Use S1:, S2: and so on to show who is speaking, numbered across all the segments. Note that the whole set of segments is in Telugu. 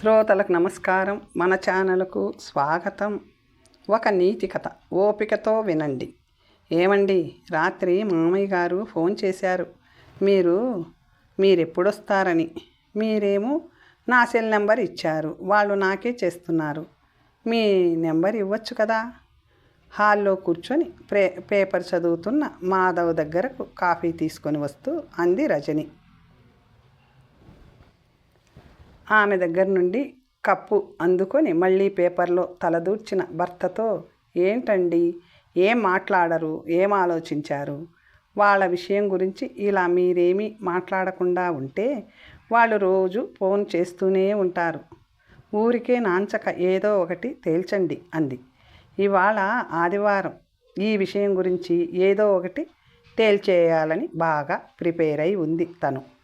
S1: శ్రోతలకు నమస్కారం. మన ఛానల్కు స్వాగతం. ఒక నీతి కథ. ఓపికతో వినండి. ఏమండి? రాత్రి మామయ్య గారు ఫోన్ చేశారు. మీరు మీరెప్పుడొస్తారని. మీరేమో నా సెల్ నెంబర్ ఇచ్చారు. వాళ్ళు నాకే చేస్తున్నారు. మీ నెంబర్ ఇవ్వచ్చు కదా? హాల్లో కూర్చొని ప్రే పేపర్ చదువుతున్న మాధవ్ దగ్గరకు కాఫీ తీసుకొని వస్తూ అంది రజని. ఆమె దగ్గర నుండి కప్పు అందుకొని మళ్ళీ పేపర్లో తలదూర్చిన భర్తతో ఏంటండి? ఏం మాట్లాడరు? ఏం ఆలోచించారు? వాళ్ళ విషయం గురించి ఇలా మీరేమీ మాట్లాడకుండా ఉంటే వాళ్ళు రోజు ఫోన్ చేస్తూనే ఉంటారు. ఊరికే నాంచక ఏదో ఒకటి తేల్చండి అంది. ఇవాళ ఆదివారం ఈ విషయం గురించి ఏదో ఒకటి తేల్చేయాలని బాగా ప్రిపేర్ అయి ఉంది తను.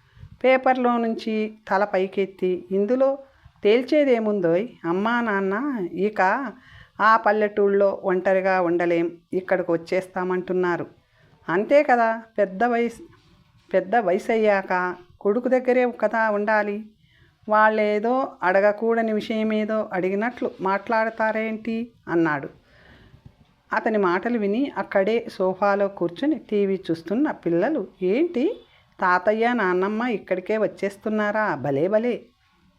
S1: పేపర్లో నుంచి తల పైకెత్తి ఇందులో తేల్చేదేముందోయ్? అమ్మా నాన్న ఇక ఆ పల్లెటూళ్ళలో ఒంటరిగా ఉండలేం. ఇక్కడికి వచ్చేస్తామంటున్నారు. అంతే కదా పెద్ద వయసు పెద్ద వయసు అయ్యాక కొడుకు దగ్గరే కదా ఉండాలి? వాళ్ళేదో అడగకూడని విషయమేదో అడిగినట్లు మాట్లాడతారేంటి? అన్నాడు. అతని మాటలు విని అక్కడే సోఫాలో కూర్చొని టీవీ చూస్తున్న పిల్లలు ఏంటి? తాతయ్య నాన్నమ్మ ఇక్కడికే వచ్చేస్తున్నారా? భలే భలే.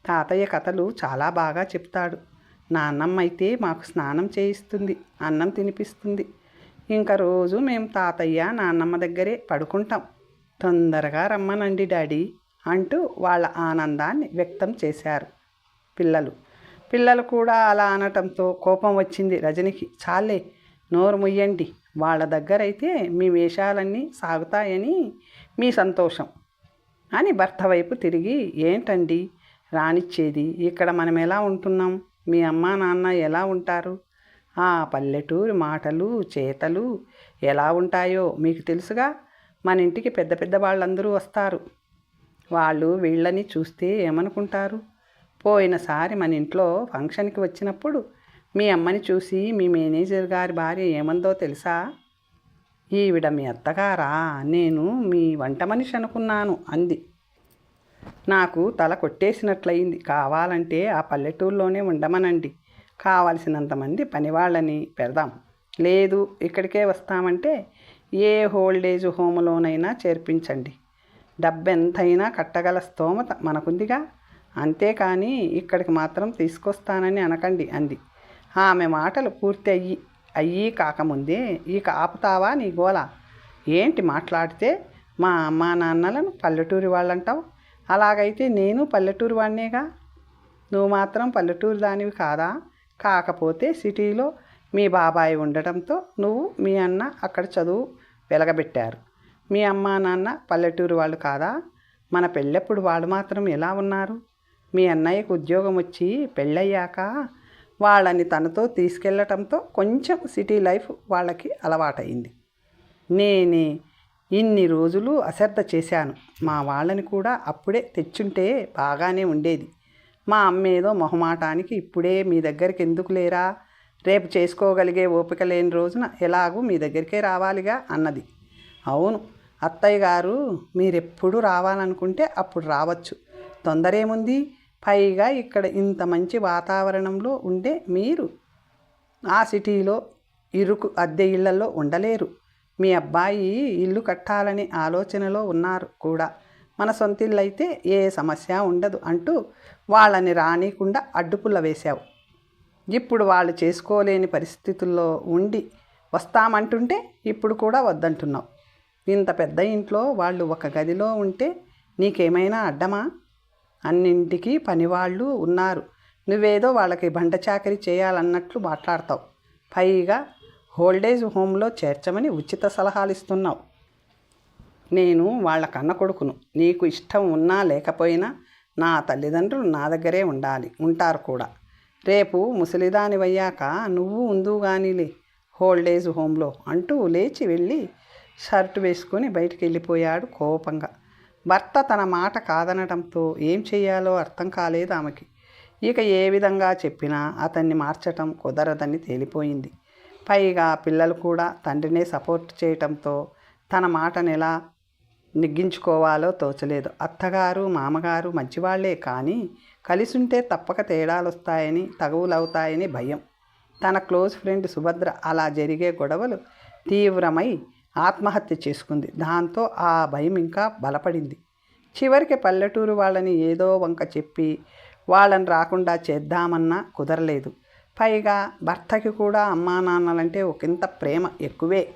S1: తాతయ్య కథలు చాలా బాగా చెప్తాడు. నాన్నమ్మ అయితే మాకు స్నానం చేయిస్తుంది అన్నం తినిపిస్తుంది. ఇంకా రోజు మేము తాతయ్య నాన్నమ్మ దగ్గరే పడుకుంటాం. తొందరగా రమ్మనండి డాడీ అంటూ వాళ్ళ ఆనందాన్ని వ్యక్తం చేశారు పిల్లలు. పిల్లలు కూడా అలా అనటంతో కోపం వచ్చింది రజనికి. చాలే నోరు ముయ్యండి. వాళ్ళ దగ్గరైతే మీ వేషాలన్నీ సాగుతాయని మీ సంతోషం. అని భర్త వైపు తిరిగి ఏంటండి? రానిచ్చేది? ఇక్కడ మనం ఎలా ఉంటున్నాం? మీ అమ్మా నాన్న ఎలా ఉంటారు? ఆ పల్లెటూరి మాటలు చేతలు ఎలా ఉంటాయో మీకు తెలుసుగా? మన ఇంటికి పెద్ద పెద్ద వాళ్ళందరూ వస్తారు. వాళ్ళు వీళ్ళని చూస్తే ఏమనుకుంటారు? పోయినసారి మన ఇంట్లో ఫంక్షన్కి వచ్చినప్పుడు మీ అమ్మని చూసి మీ మేనేజర్ గారి భార్య ఏమందో తెలుసా? ఈవిడ మీ అత్తగారా? నేను మీ వంట మనిషి అనుకున్నాను అంది. నాకు తల కొట్టేసినట్లయింది. కావాలంటే ఆ పల్లెటూరులోనే ఉండమనండి. కావలసినంతమంది పనివాళ్ళని పెడదాం. లేదు ఇక్కడికే వస్తామంటే ఏ హోల్డేజ్ హోమ్లోనైనా చేర్పించండి. డబ్బెంతైనా కట్టగల స్తోమత మనకుందిగా? అంతేకాని ఇక్కడికి మాత్రం తీసుకొస్తానని అనకండి అంది. ఆమె మాటలు పూర్తి అయ్యి అయ్యి కాకముందే ఇక ఆపుతావా నీ గోల? ఏంటి మాట్లాడితే మా అమ్మా నాన్నలను పల్లెటూరి వాళ్ళంటావు? అలాగైతే నేను పల్లెటూరు వాడినేగా నువ్వు మాత్రం పల్లెటూరు దానివి కాదా? కాకపోతే సిటీలో మీ బాబాయ్ ఉండటంతో నువ్వు మీ అన్న అక్కడ చదువు వెలగబెట్టారు. మీ అమ్మా నాన్న పల్లెటూరు వాళ్ళు కాదా? మన పెళ్ళప్పుడు వాళ్ళు మాత్రం ఎలా ఉన్నారు? మీ అన్నయ్యకు ఉద్యోగం వచ్చి పెళ్ళయ్యాక వాళ్ళని తనతో తీసుకెళ్ళటంతో కొంచెం సిటీ లైఫ్ వాళ్ళకి అలవాటైంది నేనే ఇన్ని రోజులు అశ్రద్ధ చేశాను. మా వాళ్ళని కూడా అప్పుడే తెచ్చుంటే బాగానే ఉండేది. మా అమ్మేదో మొహమాటానికి ఇప్పుడే మీ దగ్గరికి ఎందుకు లేరా? రేపు చేసుకోగలిగే ఓపిక లేని రోజున ఎలాగూ మీ దగ్గరికే రావాలిగా అన్నది. అవును అత్తయ్య గారు మీరెప్పుడు రావాలనుకుంటే అప్పుడు రావచ్చు. తొందరేముంది? పైగా ఇక్కడ ఇంత మంచి వాతావరణంలో ఉండే మీరు ఆ సిటీలో ఇరుకు అద్దె ఇళ్ళలో ఉండలేరు. మీ అబ్బాయి ఇల్లు కట్టాలనే ఆలోచనలో ఉన్నారు కూడా. మన సొంతిల్లైతే అయితే ఏ సమస్య ఉండదు అంటూ వాళ్ళని రానికుండా అడ్డుపుల్ల వేశావు. ఇప్పుడు వాళ్ళు చేసుకోలేని పరిస్థితుల్లో ఉండి వస్తామంటుంటే ఇప్పుడు కూడా వద్దంటున్నావు. ఇంత పెద్ద ఇంట్లో వాళ్ళు ఒక గదిలో ఉంటే నీకేమైనా అడ్డమా? అన్నింటికీ పనివాళ్ళు ఉన్నారు. నువ్వేదో వాళ్ళకి బండ చాకరీ చేయాలన్నట్లు మాట్లాడతావు. పైగా హోల్డేజ్ హోమ్లో చేర్చమని ఉచిత సలహాలు ఇస్తున్నావు నేను వాళ్ళ కన్న కొడుకును. నీకు ఇష్టం ఉన్నా లేకపోయినా నా తల్లిదండ్రులు నా దగ్గరే ఉండాలి. ఉంటారు కూడా. రేపు ముసలిదానివయ్యాక నువ్వు ఉందు కానీలే హోల్డేజ్ హోమ్లో అంటూ లేచి వెళ్ళి షర్ట్ వేసుకొని బయటికి వెళ్ళిపోయాడు కోపంగా. భర్త తన మాట కాదనడంతో ఏం చేయాలో అర్థం కాలేదు ఆమెకి. ఇక ఏ విధంగా చెప్పినా అతన్ని మార్చటం కుదరదని తేలిపోయింది. పైగా పిల్లలు కూడా తండ్రినే సపోర్ట్ చేయటంతో తన మాటను ఎలా నెగ్గించుకోవాలో తోచలేదు. అత్తగారు మామగారు మంచివాళ్ళే కానీ కలిసుంటే తప్పక తేడాలొస్తాయని తగువులవుతాయని భయం. తన క్లోజ్ ఫ్రెండ్ సుభద్ర అలా జరిగే గొడవలు తీవ్రమై ఆత్మహత్య చేసుకుంది. దాంతో ఆ భయం ఇంకా బలపడింది. చివరికి పల్లెటూరు వాళ్ళని ఏదో వంక చెప్పి వాళ్ళని రాకుండా చేద్దామన్నా కుదరలేదు. పైగా భర్తకి కూడా అమ్మా నాన్నలంటే ఒకంత ప్రేమ ఎక్కువే.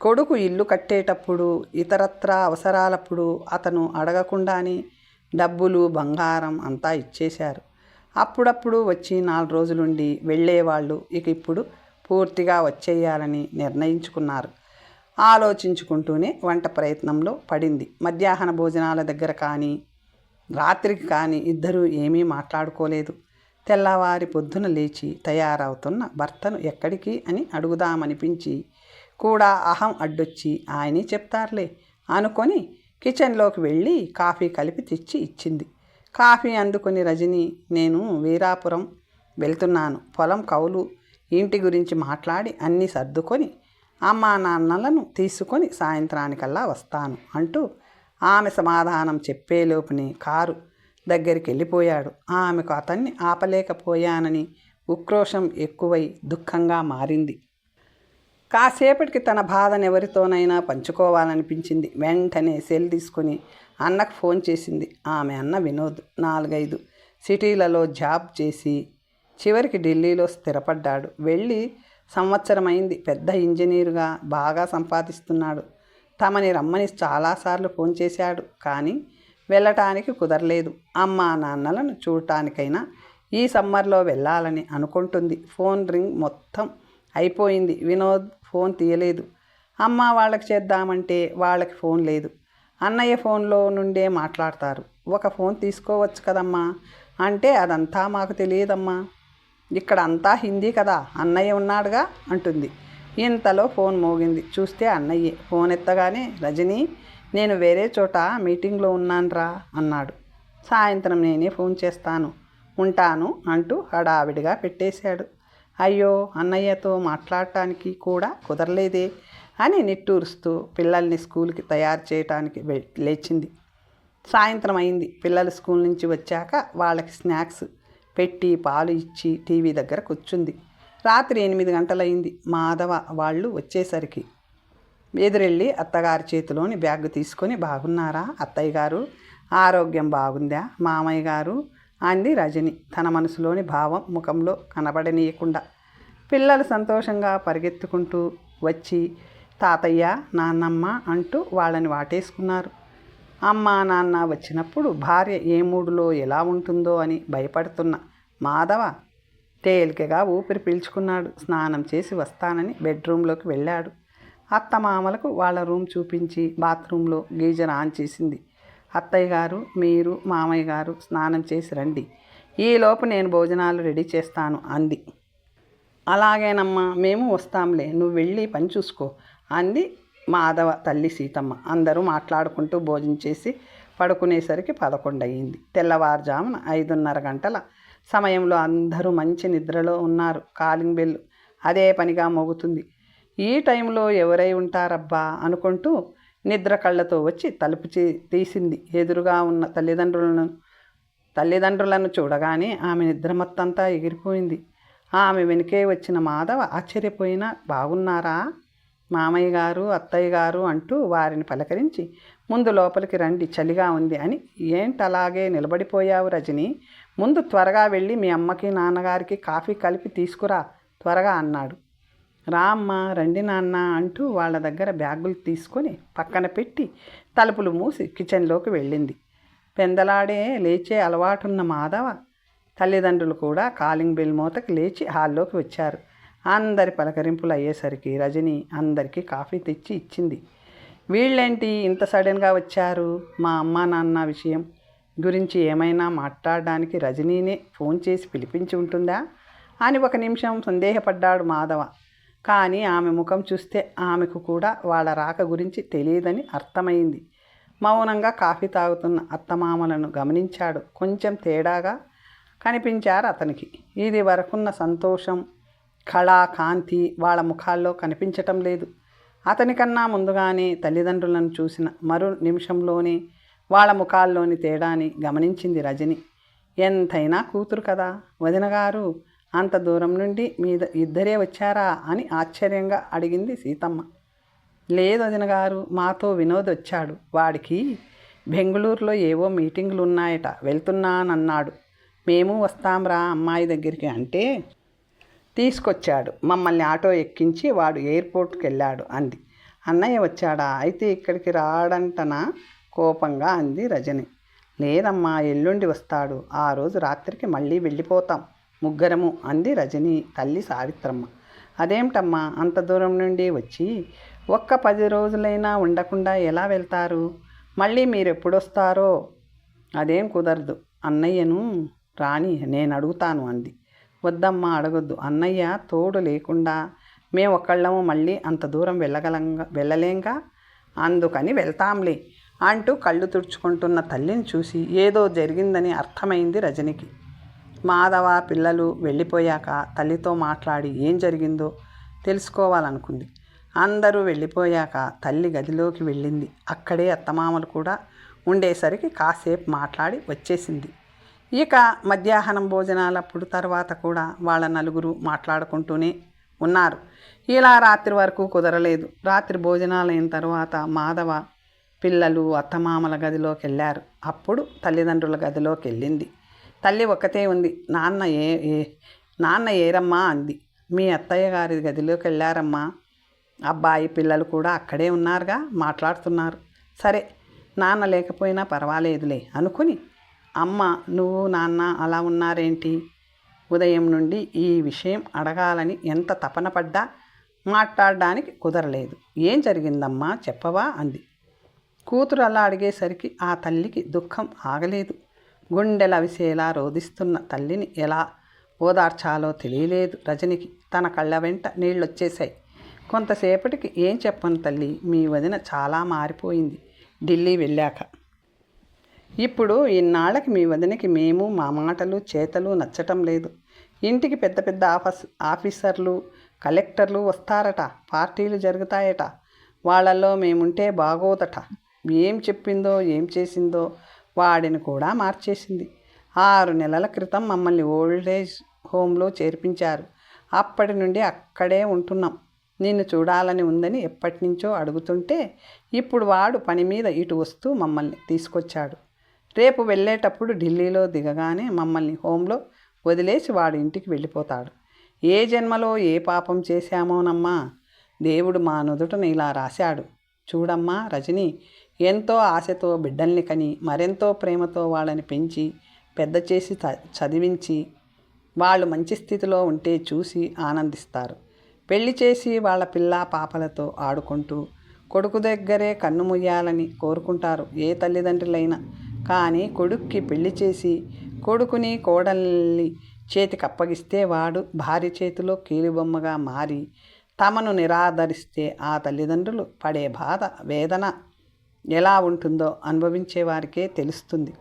S1: కొడుకు ఇల్లు కట్టేటప్పుడు ఇతరత్ర అవసరాలప్పుడు అతను అడగకుండానే డబ్బులు బంగారం అంతా ఇచ్చేశారు. అప్పుడప్పుడు వచ్చి నాలుగు రోజులుండి వెళ్ళేవాళ్ళు. ఇక ఇప్పుడు పూర్తిగా వచ్చేయాలని నిర్ణయించుకున్నారు. ఆలోచించుకుంటూనే వంట ప్రయత్నంలో పడింది. మధ్యాహ్న భోజనాల దగ్గర కానీ రాత్రికి కానీ ఇద్దరూ ఏమీ మాట్లాడుకోలేదు. తెల్లవారి పొద్దున లేచి తయారవుతున్న భర్తను ఎక్కడికి అని అడుగుదామనిపించి కూడా అహం అడ్డొచ్చి ఆయనే చెప్తారులే అనుకొని కిచెన్లోకి వెళ్ళి కాఫీ కలిపి తెచ్చి ఇచ్చింది. కాఫీ అందుకుని రజని నేను వీరాపురం వెళ్తున్నాను. పొలం కౌలు ఇంటి గురించి మాట్లాడి అన్నీ సర్దుకొని అమ్మా నాన్నలను తీసుకొని సాయంత్రానికల్లా వస్తాను అంటూ ఆమె సమాధానం చెప్పేలోపుని కారు దగ్గరికి వెళ్ళిపోయాడు ఆమెకు అతన్ని ఆపలేకపోయానని ఉక్రోషం ఎక్కువై దుఃఖంగా మారింది. కాసేపటికి తన బాధను ఎవరితోనైనా పంచుకోవాలనిపించింది. వెంటనే సెల్ తీసుకుని అన్నకు ఫోన్ చేసింది. ఆమె అన్న వినోద్ నాలుగైదు సిటీలలో జాబ్ చేసి చివరికి ఢిల్లీలో స్థిరపడ్డాడు. వెళ్ళి సంవత్సరమైంది. పెద్ద ఇంజనీరుగా బాగా సంపాదిస్తున్నాడు. తమని రమ్మని చాలాసార్లు ఫోన్ చేశాడు. కానీ వెళ్ళటానికి కుదరలేదు. అమ్మా నాన్నలను చూడటానికైనా ఈ సమ్మర్లో వెళ్ళాలని అనుకుంటుంది. ఫోన్ రింగ్ మొత్తం అయిపోయింది. వినోద్ ఫోన్ తీయలేదు. అమ్మ వాళ్ళకి చేద్దామంటే వాళ్ళకి ఫోన్ లేదు. అన్నయ్య ఫోన్లో నుండే మాట్లాడతారు. ఒక ఫోన్ తీసుకోవచ్చు కదమ్మా? అంటే అదంతా మాకు తెలియదమ్మా. ఇక్కడ అంతా హిందీ కదా అన్నయ్య ఉన్నాడుగా అంటుంది. ఇంతలో ఫోన్ మోగింది. చూస్తే అన్నయ్యే. ఫోన్ ఎత్తగానే రజనీ నేను వేరే చోట మీటింగ్లో ఉన్నానురా అన్నాడు. సాయంత్రం నేనే ఫోన్ చేస్తాను ఉంటాను అంటూ హడావిడిగా పెట్టేశాడు. అయ్యో అన్నయ్యతో మాట్లాడటానికి కూడా కుదరలేదే అని నిట్టూరుస్తూ పిల్లల్ని స్కూల్కి తయారు చేయటానికి లేచింది. సాయంత్రం అయింది. పిల్లలు స్కూల్ నుంచి వచ్చాక వాళ్ళకి స్నాక్స్ పెట్టి పాలు ఇచ్చి టీవీ దగ్గర కూర్చుంది. రాత్రి ఎనిమిది గంటలైంది మాధవ వాళ్ళు వచ్చేసరికి. ఎదురెళ్ళి అత్తగారి చేతిలోని బ్యాగ్ తీసుకొని బాగున్నారా అత్తయ్య గారు ఆరోగ్యం బాగుందా? మామయ్య గారు అంది రజని. తన మనసులోని భావం ముఖంలో కనబడనీయకుండా. పిల్లలు సంతోషంగా పరిగెత్తుకుంటూ వచ్చి తాతయ్య నాన్నమ్మ అంటూ వాళ్ళని వాటేసుకున్నారు. అమ్మ నాన్న వచ్చినప్పుడు భార్య ఏ మూడులో ఎలా ఉంటుందో అని భయపడుతున్న. మాధవ తేలికగా ఊపిరి పీల్చుకున్నాడు. స్నానం చేసి వస్తానని బెడ్రూమ్లోకి వెళ్ళాడు. అత్తమామలకు వాళ్ళ రూమ్ చూపించి బాత్రూంలో గీజర్ ఆన్ చేసింది. అత్తయ్య గారు మీరు మామయ్య గారు స్నానం చేసి రండి. ఈలోపు నేను భోజనాలు రెడీ చేస్తాను అంది. అలాగేనమ్మా మేము వస్తాంలే నువ్వు వెళ్ళి పని చూసుకో అంది మాధవ తల్లి సీతమ్మ అందరూ మాట్లాడుకుంటూ భోజనం చేసి పడుకునేసరికి పదకొండు అయింది తెల్లవారుజామున ఐదున్నర గంటల సమయంలో అందరూ మంచి నిద్రలో ఉన్నారు. కాలింగ్ బెల్ అదే పనిగా మోగుతుంది. ఈ టైంలో ఎవరై ఉంటారబ్బా అనుకుంటూ నిద్ర కళ్ళతో వచ్చి తలుపు తీసింది. ఎదురుగా ఉన్న తల్లిదండ్రులను తల్లిదండ్రులను చూడగానే ఆమె నిద్ర మొత్తంతా ఎగిరిపోయింది. ఆమె వెనుకే వచ్చిన మాధవ ఆశ్చర్యపోయినా బాగున్నారా? మామయ్య గారు అత్తయ్య గారు అంటూ వారిని పలకరించి ముందు లోపలికి రండి చలిగా ఉంది అని ఏంటలాగే నిలబడిపోయావు రజని? ముందు త్వరగా వెళ్ళి మీ అమ్మకి నాన్నగారికి కాఫీ కలిపి తీసుకురా త్వరగా అన్నాడు. రామ్మ రండి నాన్న అంటూ వాళ్ళ దగ్గర బ్యాగులు తీసుకొని పక్కన పెట్టి తలుపులు మూసి కిచెన్లోకి వెళ్ళింది. పెందలాడే లేచే అలవాటున్న మాధవ. తల్లిదండ్రులు కూడా కాలింగ్ బెల్ మూతకి లేచి హాల్లోకి వచ్చారు. అందరి పలకరింపులు అయ్యేసరికి రజని అందరికీ కాఫీ తెచ్చి ఇచ్చింది. వీళ్ళేంటి ఇంత సడన్గా వచ్చారు? మా అమ్మ నాన్న విషయం గురించి ఏమైనా మాట్లాడడానికి రజనీనే ఫోన్ చేసి పిలిపించి ఉంటుందా? అని ఒక నిమిషం సందేహపడ్డాడు మాధవ. కానీ ఆమె ముఖం చూస్తే ఆమెకు కూడా వాళ్ళ రాక గురించి తెలియదని అర్థమైంది. మౌనంగా కాఫీ తాగుతున్న అత్తమామలను గమనించాడు. కొంచెం తేడాగా కనిపించారు అతనికి. ఇది వరకున్న సంతోషం కళ కాంతి వాళ్ళ ముఖాల్లో కనిపించటం లేదు. అతనికన్నా ముందుగానే తల్లిదండ్రులను చూసిన మరో నిమిషంలోనే వాళ్ళ ముఖాల్లోని తేడాని గమనించింది రజని. ఎంతైనా కూతురు కదా వదినగారు అంత దూరం నుండి మీద ఇద్దరే వచ్చారా? అని ఆశ్చర్యంగా అడిగింది సీతమ్మ. లేదు వదినగారు మాతో వినోద్ వచ్చాడు. వాడికి బెంగళూరులో ఏవో మీటింగులు ఉన్నాయట వెళ్తున్నానన్నాడు. మేము వస్తాంరా అమ్మాయి దగ్గరికి అంటే తీసుకొచ్చాడు. మమ్మల్ని ఆటో ఎక్కించి వాడు ఎయిర్పోర్ట్కి వెళ్ళాడు అంది. అన్నయ్య వచ్చాడా? అయితే ఇక్కడికి రాడంటనా? కోపంగా అంది రజని. లేదమ్మా ఎల్లుండి వస్తాడు. ఆ రోజు రాత్రికి మళ్ళీ వెళ్ళిపోతాం. ముగ్గురము అంది రజని తల్లి సావిత్రమ్మ. అదేమిటమ్మా అంత దూరం నుండి వచ్చి ఒక్క పది రోజులైనా ఉండకుండా ఎలా వెళ్తారు? మళ్ళీ మీరు ఎప్పుడొస్తారో అదేం కుదరదు. అన్నయ్యను రాని నేను అడుగుతాను అంది. వద్దమ్మా అడగొద్దు. అన్నయ్య తోడు లేకుండా మేము ఒకళ్ళము మళ్ళీ అంత దూరం వెళ్ళగలంగా వెళ్ళలేంగా? అందుకని వెళ్తాంలే అంటూ కళ్ళు తుడుచుకుంటున్న తల్లిని చూసి ఏదో జరిగిందని అర్థమైంది రజనికి. మాధవ పిల్లలు వెళ్ళిపోయాక తల్లితో మాట్లాడి ఏం జరిగిందో తెలుసుకోవాలనుకుంది. అందరూ వెళ్ళిపోయాక తల్లి గదిలోకి వెళ్ళింది. అక్కడే అత్తమామలు కూడా ఉండేసరికి కాసేపు మాట్లాడి వచ్చేసింది. ఇక మధ్యాహ్నం భోజనాలప్పుడు తర్వాత కూడా వాళ్ళ నలుగురు మాట్లాడుకుంటూనే ఉన్నారు. ఇలా రాత్రి వరకు కుదరలేదు. రాత్రి భోజనాలైన తర్వాత మాధవ పిల్లలు అత్తమామల గదిలోకి వెళ్ళారు. అప్పుడు తల్లిదండ్రుల గదిలోకి వెళ్ళింది. తల్లి ఒక్కతే ఉంది. నాన్న ఏ ఏ నాన్న ఏరమ్మా అంది. మీ అత్తయ్య గారి గదిలోకి వెళ్ళారమ్మా. అబ్బాయి పిల్లలు కూడా అక్కడే ఉన్నారుగా మాట్లాడుతున్నారు. సరే నాన్న లేకపోయినా పర్వాలేదులే అనుకుని అమ్మ నువ్వు నాన్న అలా ఉన్నారేంటి? ఉదయం నుండి ఈ విషయం అడగాలని ఎంత తపన పడ్డా? మాట్లాడడానికి కుదరలేదు. ఏం జరిగిందమ్మా? చెప్పవా? అంది. కూతురు అలా అడిగేసరికి ఆ తల్లికి దుఃఖం ఆగలేదు. గుండెలవిసేలా రోధిస్తున్న తల్లిని ఎలా ఓదార్చాలో తెలియలేదు రజనికి. తన కళ్ళ వెంట నీళ్ళొచ్చేశాయి. కొంతసేపటికి ఏం చెప్పను తల్లి? మీ వదిన చాలా మారిపోయింది. ఢిల్లీ వెళ్ళాక. ఇప్పుడు ఇన్నాళ్ళకి మీ వదినకి మేము మా మాటలు చేతలు నచ్చటం లేదు. ఇంటికి పెద్ద పెద్ద ఆఫీస్ ఆఫీసర్లు కలెక్టర్లు వస్తారట. పార్టీలు జరుగుతాయట. వాళ్ళల్లో మేముంటే బాగోదట. ఏం చెప్పిందో ఏం చేసిందో వాడిని కూడా మార్చేసింది. ఆరు నెలల క్రితం మమ్మల్ని ఓల్డేజ్ హోమ్లో చేర్పించారు. అప్పటి నుండి అక్కడే ఉంటున్నాం. నిన్ను చూడాలని ఉందని ఎప్పటి నుంచో అడుగుతుంటే ఇప్పుడు వాడు పని మీద ఇటు వస్తూ మమ్మల్ని తీసుకొచ్చాడు. రేపు వెళ్ళేటప్పుడు ఢిల్లీలో దిగగానే మమ్మల్ని హోంలో వదిలేసి వాడు ఇంటికి వెళ్ళిపోతాడు. ఏ జన్మలో ఏ పాపం చేశామోనమ్మా? దేవుడు మా నుదుటను ఇలా రాశాడు. చూడమ్మా రజని ఎంతో ఆశతో బిడ్డల్ని కని మరెంతో ప్రేమతో వాళ్ళని పెంచి పెద్ద చేసి చదివించి వాళ్ళు మంచి స్థితిలో ఉంటే చూసి ఆనందిస్తారు. పెళ్ళి చేసి వాళ్ళ పిల్ల పాపలతో ఆడుకుంటూ కొడుకు దగ్గరే కన్ను ముయ్యాలని కోరుకుంటారు. ఏ తల్లిదండ్రులైనా కానీ కొడుక్కి పెళ్ళి చేసి కొడుకుని కోడల్ని చేతికి అప్పగిస్తే వాడు భార్య చేతిలో కీలుబొమ్మగా మారి తమను నిరాదరిస్తే ఆ తల్లిదండ్రులు పడే బాధ వేదన ఎలా ఉంటుందో అనుభవించే వారికే తెలుస్తుంది.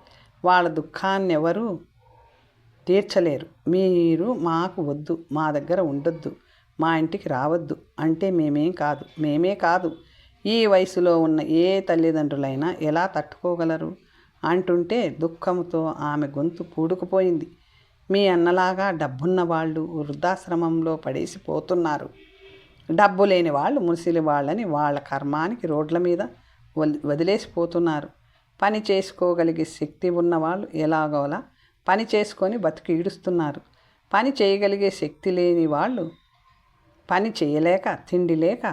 S1: వాళ్ళ దుఃఖాన్ని ఎవరు తీర్చలేరు. మీరు మాకు వద్దు మా దగ్గర ఉండొద్దు మా ఇంటికి రావద్దు అంటే మేమేం కాదు. మేమే కాదు. ఈ వయసులో ఉన్న ఏ తల్లిదండ్రులైనా ఎలా తట్టుకోగలరు? అంటుంటే దుఃఖంతో ఆమె గొంతు పూడుకుపోయింది. మీ అన్నలాగా డబ్బున్న వాళ్ళు వృద్ధాశ్రమంలో పడేసిపోతున్నారు. డబ్బు లేని వాళ్ళు ముసిలి వాళ్ళని వాళ్ళ కర్మానికి రోడ్ల మీద వదిలేసిపోతున్నారు. పని చేసుకోగలిగే శక్తి ఉన్నవాళ్ళు ఎలాగోలా పని చేసుకొని బతికి ఈడుస్తున్నారు. పని చేయగలిగే శక్తి లేని వాళ్ళు పని చేయలేక తిండి లేక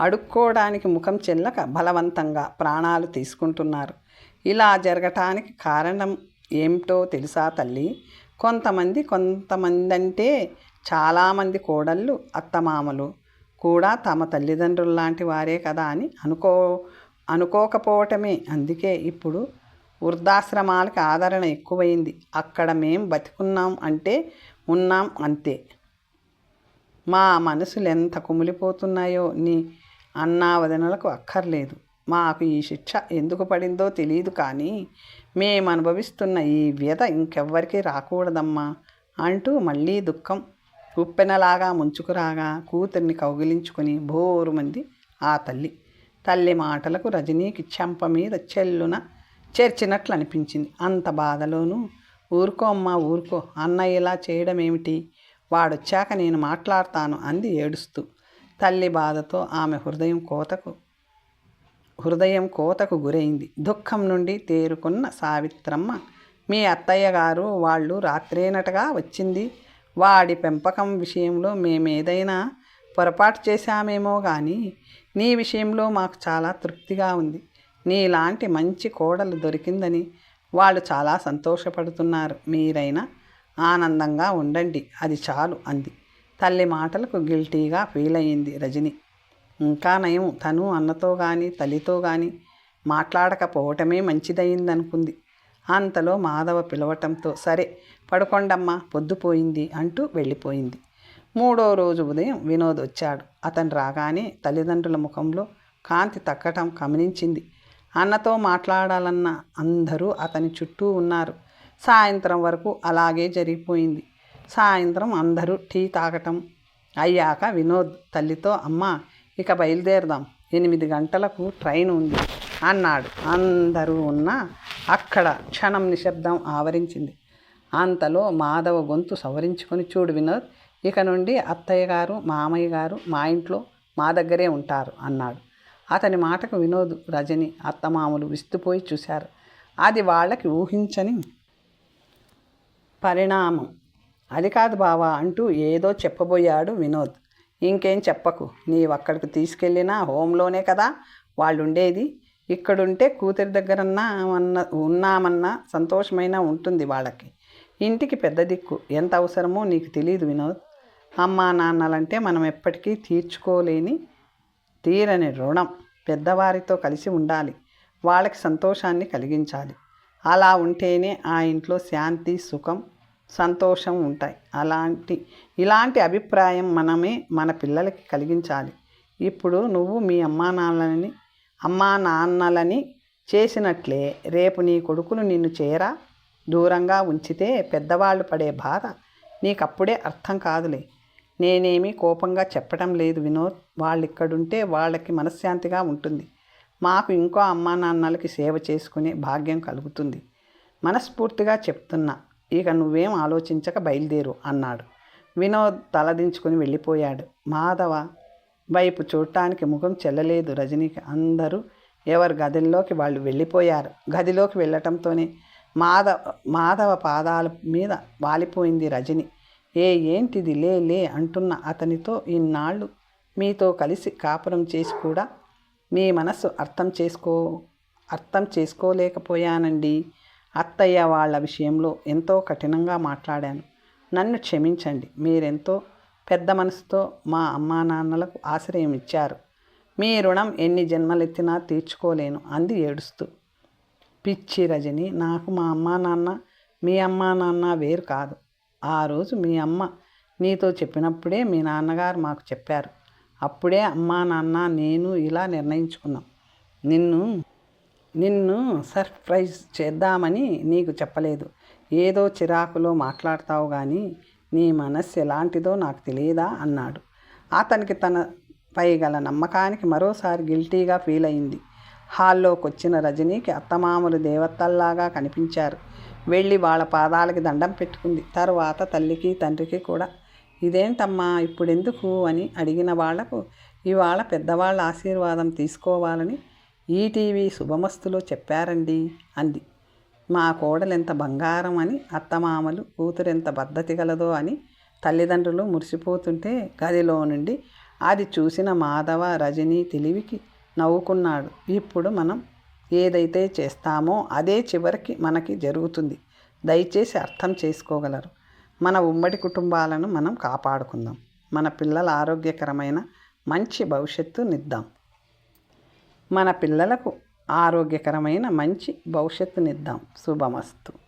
S1: అడుక్కోవడానికి ముఖం చెల్లక బలవంతంగా ప్రాణాలు తీసుకుంటున్నారు. ఇలా జరగటానికి కారణం ఏమిటో తెలుసా తల్లి? కొంతమంది కొంతమంది అంటే చాలామంది కోడళ్ళు అత్తమామలు కూడా తమ తల్లిదండ్రులు లాంటి వారే కదా అని అనుకో అనుకోకపోవటమే. అందుకే ఇప్పుడు వృద్ధాశ్రమాలకు ఆదరణ ఎక్కువైంది. అక్కడ మేం బతికున్నాం అంటే ఉన్నాం అంతే. మా మనసులు ఎంత కుమిలిపోతున్నాయో నీ అన్నా వదనలకు అక్కర్లేదు. మాకు ఈ శిక్ష ఎందుకు పడిందో తెలియదు కానీ మేము అనుభవిస్తున్న ఈ వ్యధ ఇంకెవ్వరికీ రాకూడదమ్మా అంటూ మళ్ళీ దుఃఖం ఉప్పెనలాగా ముంచుకురాగా కూతుర్ని కౌగిలించుకుని బోరుమంది ఆ తల్లి. తల్లి మాటలకు రజనీకి చెంప మీద చెల్లున చేర్చినట్లు అనిపించింది. అంత బాధలోనూ ఊరుకో అమ్మా ఊరుకో అన్నయ్య ఇలా చేయడం ఏమిటి వాడొచ్చాక నేను మాట్లాడతాను అంది ఏడుస్తూ. తల్లి బాధతో ఆమె హృదయం కోతకు హృదయం కోతకు గురైంది. దుఃఖం నుండి తేరుకున్న సావిత్రమ్మ మీ అత్తయ్య గారు వాళ్ళు రాత్రేనటగా వచ్చింది. వాడి పెంపకం విషయంలో మేమేదైనా పొరపాటు చేశామేమో కానీ నీ విషయంలో మాకు చాలా తృప్తిగా ఉంది. నీలాంటి మంచి కోడలు దొరికిందని వాళ్ళు చాలా సంతోషపడుతున్నారు. మీరైనా ఆనందంగా ఉండండి. అది చాలు అంది. తల్లి మాటలకు గిల్టీగా ఫీల్ అయింది రజని. ఇంకా నయం. తను అన్నతో కానీ తల్లితో కానీ మాట్లాడకపోవటమే మంచిదయిందనుకుంది. అంతలో మాధవ పిలవటంతో సరే పడుకోండమ్మా పొద్దుపోయింది అంటూ వెళ్ళిపోయింది. మూడో రోజు ఉదయం వినోద్ వచ్చాడు. అతను రాగానే తల్లిదండ్రుల ముఖంలో కాంతి తక్కటం గమనించింది. అన్నతో మాట్లాడాలన్న అందరూ అతని చుట్టూ ఉన్నారు. సాయంత్రం వరకు అలాగే జరిగిపోయింది. సాయంత్రం అందరూ టీ తాగటం అయ్యాక వినోద్ తల్లితో అమ్మ ఇక బయలుదేరదాం. ఎనిమిది గంటలకు ట్రైన్ ఉంది. అన్నాడు. అందరూ ఉన్న అక్కడ క్షణం నిశ్శబ్దం ఆవరించింది. అంతలో మాధవ గొంతు సవరించుకొని చూడు వినోద్ ఇక నుండి అత్తయ్య గారు మామయ్య గారు మా ఇంట్లో మా దగ్గరే ఉంటారు అన్నాడు. అతని మాటకు వినోద్ రజని అత్తమామలు విస్తుపోయి చూశారు. అది వాళ్ళకి ఊహించని పరిణామం. అది కాదు బావా అంటూ ఏదో చెప్పబోయాడు వినోద్. ఇంకేం చెప్పకు. నీవు అక్కడికి తీసుకెళ్ళినా హోంలోనే కదా వాళ్ళు ఉండేది ఇక్కడుంటే కూతురి దగ్గరన్నా అన్న ఉన్నామన్నా సంతోషమైనా ఉంటుంది వాళ్ళకి. ఇంటికి పెద్ద దిక్కు. ఎంత అవసరమో నీకు తెలియదు వినోద్. అమ్మా నాన్నలంటే మనం ఎప్పటికీ తీర్చుకోలేని తీరని రుణం. పెద్దవారితో కలిసి ఉండాలి. వాళ్ళకి సంతోషాన్ని కలిగించాలి. అలా ఉంటేనే ఆ ఇంట్లో శాంతి సుఖం సంతోషం ఉంటాయి. అలాంటి ఇలాంటి అభిప్రాయం మనమే మన పిల్లలకి కలిగించాలి. ఇప్పుడు నువ్వు మీ అమ్మా నాన్నలని అమ్మా నాన్నలని చేసినట్లే రేపు నీ కొడుకులు నిన్ను చేరా? దూరంగా ఉంచితే పెద్దవాళ్ళు పడే బాధ నీకప్పుడే అర్థం కాదులే. నేనేమీ కోపంగా చెప్పడం లేదు వినోద్. వాళ్ళు ఇక్కడుంటే వాళ్ళకి మనశ్శాంతిగా ఉంటుంది. మాకు ఇంకో అమ్మా నాన్నలకి సేవ చేసుకునే భాగ్యం కలుగుతుంది. మనస్ఫూర్తిగా చెప్తున్నా. ఇక నువ్వేం ఆలోచించక బయలుదేరు అన్నాడు. వినోద్ తలదించుకుని వెళ్ళిపోయాడు. మాధవ వైపు చూడటానికి ముఖం చెల్లలేదు రజనీకి. అందరూ ఎవరు గదిలోకి వాళ్ళు వెళ్ళిపోయారు. గదిలోకి వెళ్ళటంతోనే మాధవ మాధవ పాదాల మీద వాలిపోయింది రజని. ఏ ఏంటిది? లే లే అంటున్న అతనితో ఇన్నాళ్ళు మీతో కలిసి కాపురం చేసి కూడా మీ మనసు అర్థం చేసుకో అర్థం చేసుకోలేకపోయానండి. అత్తయ్య వాళ్ళ విషయంలో ఎంతో కఠినంగా మాట్లాడాను. నన్ను క్షమించండి. మీరెంతో పెద్ద మనసుతో మా అమ్మా నాన్నలకు ఆశ్రయం ఇచ్చారు. మీ రుణం ఎన్ని జన్మలెత్తినా తీర్చుకోలేను అంది ఏడుస్తూ. పిచ్చి రజని నాకు మా అమ్మా నాన్న మీ అమ్మా నాన్న వేరు కాదు. ఆ రోజు మీ అమ్మ నీతో చెప్పినప్పుడే మీ నాన్నగారు మాకు చెప్పారు. అప్పుడే అమ్మా నాన్న నేను ఇలా నిర్ణయించుకున్నాం. నిన్ను నిన్ను సర్ప్రైజ్ చేద్దామని నీకు చెప్పలేదు. ఏదో చిరాకులో మాట్లాడతావు కానీ నీ మనస్సు ఎలాంటిదో నాకు తెలియదా అన్నాడు. అతనికి తన పై గల నమ్మకానికి మరోసారి గిల్టీగా ఫీల్ అయింది. హాల్లోకి వచ్చిన రజనీకి అత్తమామలు దేవతల్లాగా కనిపించారు. వెళ్ళి వాళ్ళ పాదాలకి దండం పెట్టుకుంది. తరువాత తల్లికి తండ్రికి కూడా ఇదేంటమ్మా ఇప్పుడెందుకు అని అడిగిన వాళ్ళకు ఇవాళ పెద్దవాళ్ళ ఆశీర్వాదం తీసుకోవాలని ఈటీవీ శుభమస్తులో చెప్పారండి అంది. మా కోడలెంత బంగారం అని అత్తమామలు కూతురెంత పద్ధతి గలదో అని తల్లిదండ్రులు మురిసిపోతుంటే గదిలో నుండి అది చూసిన మాధవ రజనీ తెలివికి నవ్వుకున్నాడు. ఇప్పుడు మనం ఏదైతే చేస్తామో అదే చివరికి మనకి జరుగుతుంది. దయచేసి అర్థం చేసుకోగలరు. మన ఉమ్మడి కుటుంబాలను మనం కాపాడుకుందాం. మన పిల్లల ఆరోగ్యకరమైన మంచి భవిష్యత్తు నిద్దాం. మన పిల్లలకు ఆరోగ్యకరమైన మంచి భవిష్యత్తునిద్దాం. శుభమస్తు.